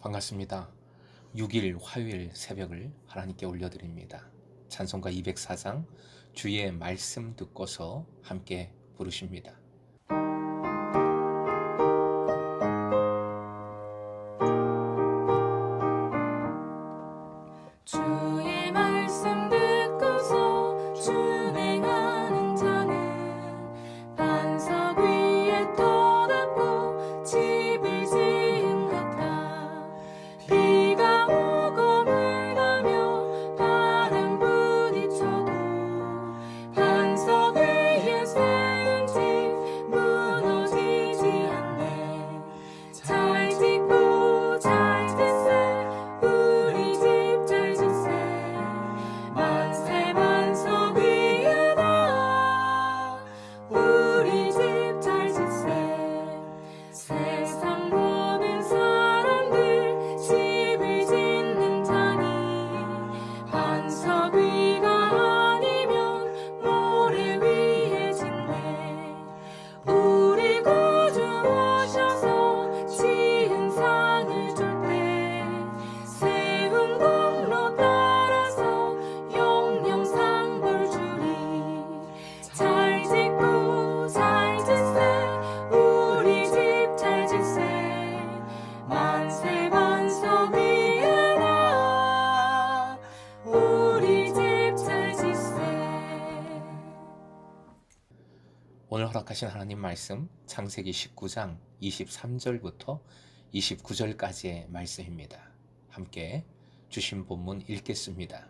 반갑습니다. 6일 화요일 새벽을 하나님께 올려드립니다. 찬송가 204장 주의 말씀 듣고서 함께 부르십니다. 허락하신 하나님 말씀 창세기 19장 23절부터 29절까지의 말씀입니다. 함께 주신 본문 읽겠습니다.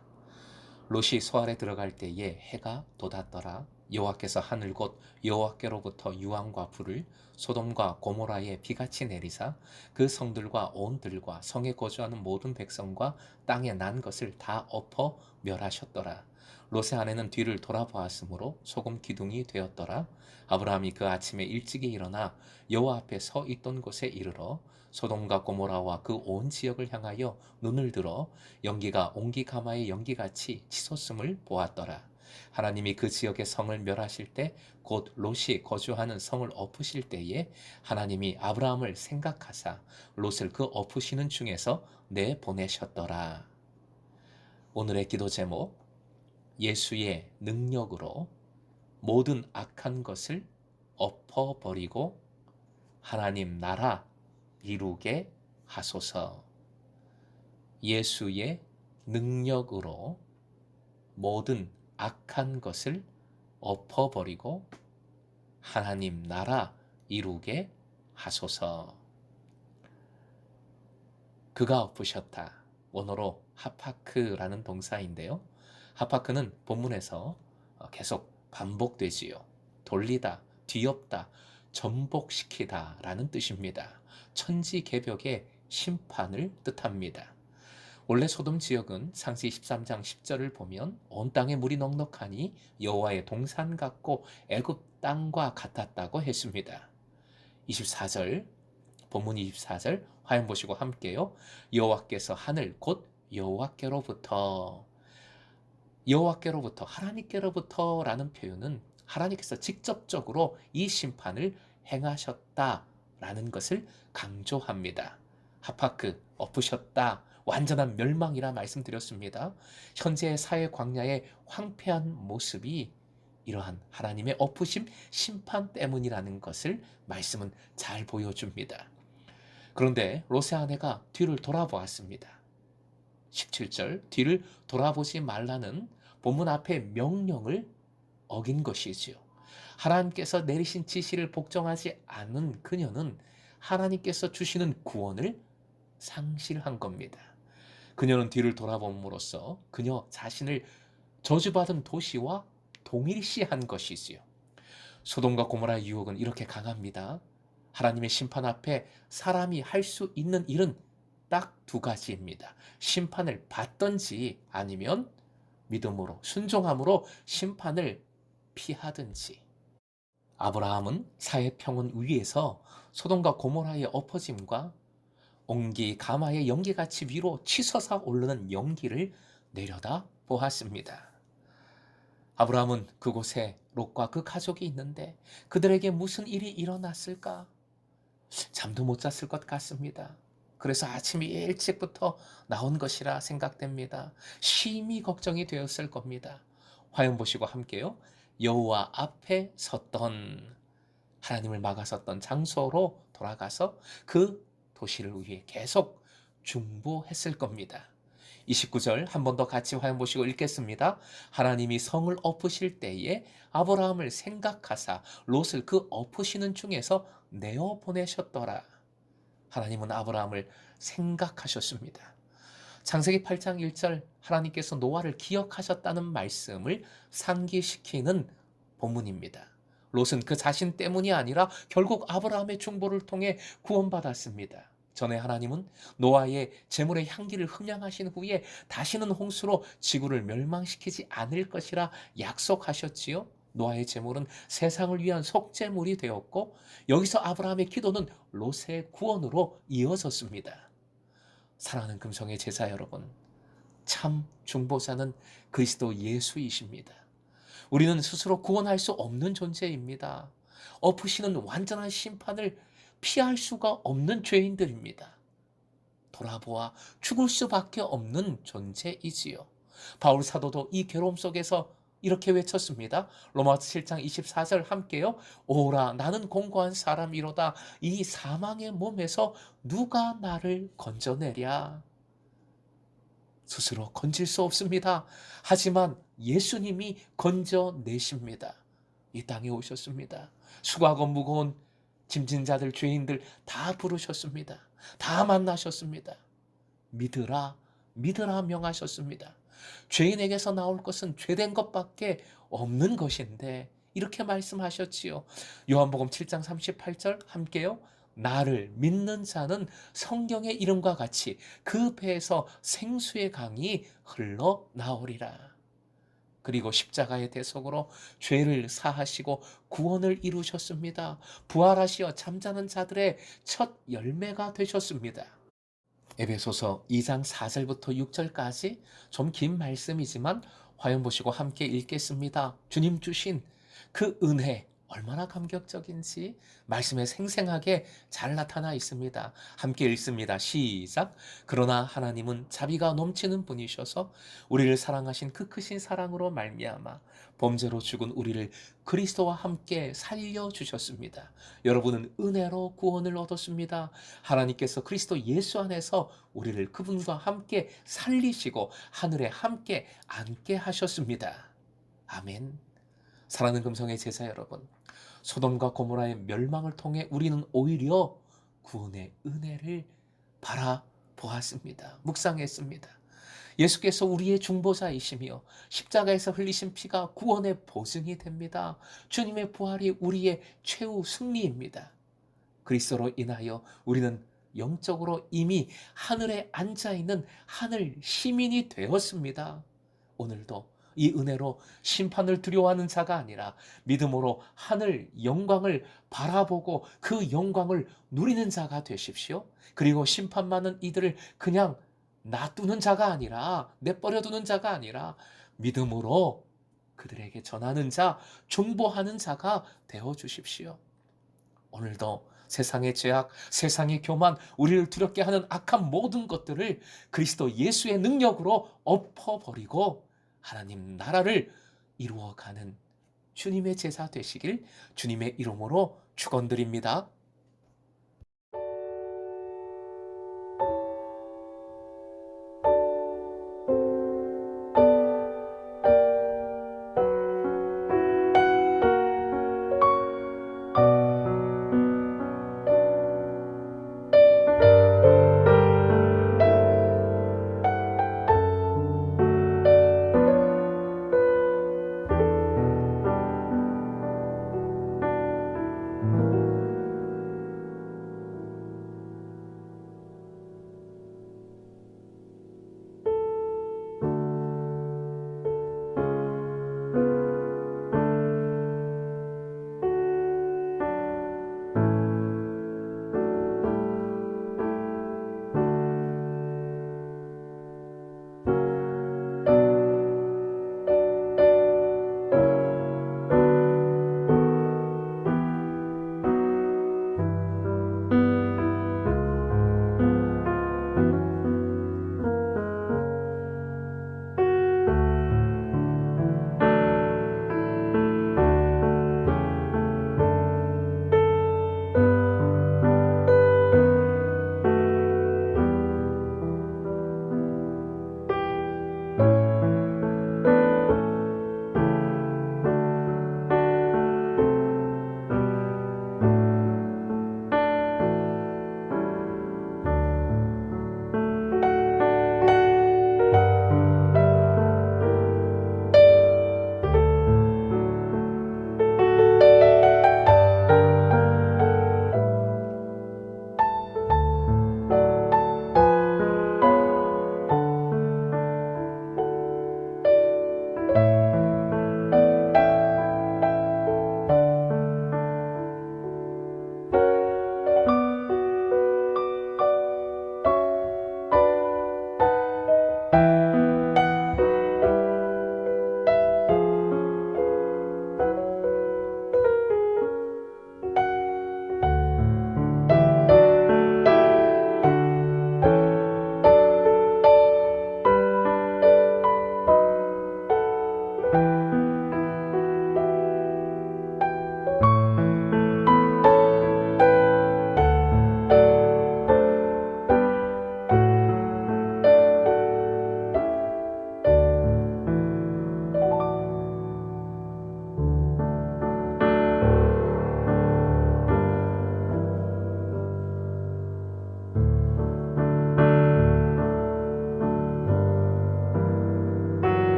롯이 소알에 들어갈 때에 해가 돋았더라. 여호와께서 하늘 곧 여호와께로부터 유황과 불을 소돔과 고모라에 비같이 내리사 그 성들과 온 들과 성에 거주하는 모든 백성과 땅에 난 것을 다 엎어 멸하셨더라. 롯의 아내는 뒤를 돌아보았으므로 소금 기둥이 되었더라. 아브라함이 그 아침에 일찍이 일어나 여호와 앞에 서 있던 곳에 이르러 소돔과 고모라와 그 온 지역을 향하여 눈을 들어 연기가 옹기 가마의 연기같이 치솟음을 보았더라. 하나님이 그 지역의 성을 멸하실 때 곧 롯이 거주하는 성을 엎으실 때에 하나님이 아브라함을 생각하사 롯을 그 엎으시는 중에서 내 보내셨더라. 오늘의 기도 제목 예수의 능력으로 모든 악한 것을 엎어버리고 하나님 나라 이루게 하소서. 예수의 능력으로 모든 악한 것을 엎어버리고 하나님 나라 이루게 하소서. 그가 엎으셨다. 원어로 하파크라는 동사인데요. 하파크는 본문에서 어, 계속 반복되지요. 돌리다, 뒤엎다, 전복시키다 라는 뜻입니다. 천지개벽의 심판을 뜻합니다. 원래 소돔 지역은 상시 13장 10절을 보면 온 땅에 물이 넉넉하니 여호와의 동산 같고 애굽 땅과 같았다고 했습니다. 24절 본문 24절 화면 보시고 함께요. 여호와께서 하늘 곧 여호와께로부터 여호와께로부터 하나님께로부터라는 표현은 하나님께서 직접적으로 이 심판을 행하셨다라는 것을 강조합니다. 하파크 엎으셨다. 완전한 멸망이라 말씀드렸습니다. 현재의 사회 광야의 황폐한 모습이 이러한 하나님의 엎으심 심판 때문이라는 것을 말씀은 잘 보여줍니다. 그런데 롯의 아내가 뒤를 돌아보았습니다. 17절 뒤를 돌아보지 말라는 본문 앞에 명령을 어긴 것이지요. 하나님께서 내리신 지시를 복종하지 않은 그녀는 하나님께서 주시는 구원을 상실한 겁니다. 그녀는 뒤를 돌아봄으로써 그녀 자신을 저주받은 도시와 동일시한 것이지요. 소돔과 고모라의 유혹은 이렇게 강합니다. 하나님의 심판 앞에 사람이 할 수 있는 일은 딱 두 가지입니다. 심판을 받든지 아니면 믿음으로 순종함으로 심판을 피하든지. 아브라함은 사회 평온 위에서 소돔과 고모라의 엎어짐과 옹기 가마의 연기같이 위로 치솟아 오르는 연기를 내려다 보았습니다. 아브라함은 그곳에 롯과 그 가족이 있는데 그들에게 무슨 일이 일어났을까? 잠도 못 잤을 것 같습니다. 그래서 아침 일찍부터 나온 것이라 생각됩니다. 심히 걱정이 되었을 겁니다. 화형 보시고 함께요. 여호와 앞에 섰던 하나님을 막아섰던 장소로 돌아가서 그 도시를 위해 계속 중보했을 겁니다. 29절 한 번 더 같이 화형 보시고 읽겠습니다. 하나님이 성을 엎으실 때에 아브라함을 생각하사 롯을 그 엎으시는 중에서 내어 보내셨더라. 하나님은 아브라함을 생각하셨습니다. 창세기 8장 1절 하나님께서 노아를 기억하셨다는 말씀을 상기시키는 본문입니다. 롯은 그 자신 때문이 아니라 결국 아브라함의 중보를 통해 구원받았습니다. 전에 하나님은 노아의 재물의 향기를 흠양하신 후에 다시는 홍수로 지구를 멸망시키지 않을 것이라 약속하셨지요. 노아의 재물은 세상을 위한 속재물이 되었고 여기서 아브라함의 기도는 롯의 구원으로 이어졌습니다. 사랑하는 금성의 제자 여러분, 참 중보자는 그리스도 예수이십니다. 우리는 스스로 구원할 수 없는 존재입니다. 엎으시는 완전한 심판을 피할 수가 없는 죄인들입니다. 돌아보아 죽을 수밖에 없는 존재이지요. 바울 사도도 이 괴로움 속에서 이렇게 외쳤습니다. 로마서 7장 24절 함께요. 오라 나는 공고한 사람이로다. 이 사망의 몸에서 누가 나를 건져내랴. 스스로 건질 수 없습니다. 하지만 예수님이 건져내십니다. 이 땅에 오셨습니다. 수고하고 무거운 짐진 자들, 죄인들 다 부르셨습니다. 다 만나셨습니다. 믿으라, 믿으라 명하셨습니다. 죄인에게서 나올 것은 죄된 것밖에 없는 것인데 이렇게 말씀하셨지요. 요한복음 7장 38절 함께요. 나를 믿는 자는 성경의 이름과 같이 그 배에서 생수의 강이 흘러 나오리라. 그리고 십자가의 대속으로 죄를 사하시고 구원을 이루셨습니다. 부활하시어 잠자는 자들의 첫 열매가 되셨습니다. 에베소서 2장 4절부터 6절까지 좀 긴 말씀이지만 화연 보시고 함께 읽겠습니다. 주님 주신 그 은혜 얼마나 감격적인지 말씀에 생생하게 잘 나타나 있습니다. 함께 읽습니다. 시작. 그러나 하나님은 자비가 넘치는 분이셔서 우리를 사랑하신 그 크신 사랑으로 말미암아 범죄로 죽은 우리를 그리스도와 함께 살려 주셨습니다. 여러분은 은혜로 구원을 얻었습니다. 하나님께서 그리스도 예수 안에서 우리를 그분과 함께 살리시고 하늘에 함께 앉게 하셨습니다. 아멘. 사랑하는 금성의 제자 여러분, 소돔과 고모라의 멸망을 통해 우리는 오히려 구원의 은혜를 바라보았습니다. 묵상했습니다. 예수께서 우리의 중보자이시며 십자가에서 흘리신 피가 구원의 보증이 됩니다. 주님의 부활이 우리의 최후 승리입니다. 그리스도로 인하여 우리는 영적으로 이미 하늘에 앉아 있는 하늘 시민이 되었습니다. 오늘도 이 은혜로 심판을 두려워하는 자가 아니라 믿음으로 하늘 영광을 바라보고 그 영광을 누리는 자가 되십시오. 그리고 심판 많은 이들을 그냥 놔두는 자가 아니라 내버려 두는 자가 아니라 믿음으로 그들에게 전하는 자, 중보하는 자가 되어 주십시오. 오늘도 세상의 죄악, 세상의 교만, 우리를 두렵게 하는 악한 모든 것들을 그리스도 예수의 능력으로 엎어버리고 하나님 나라를 이루어가는 주님의 제사 되시길 주님의 이름으로 축원드립니다.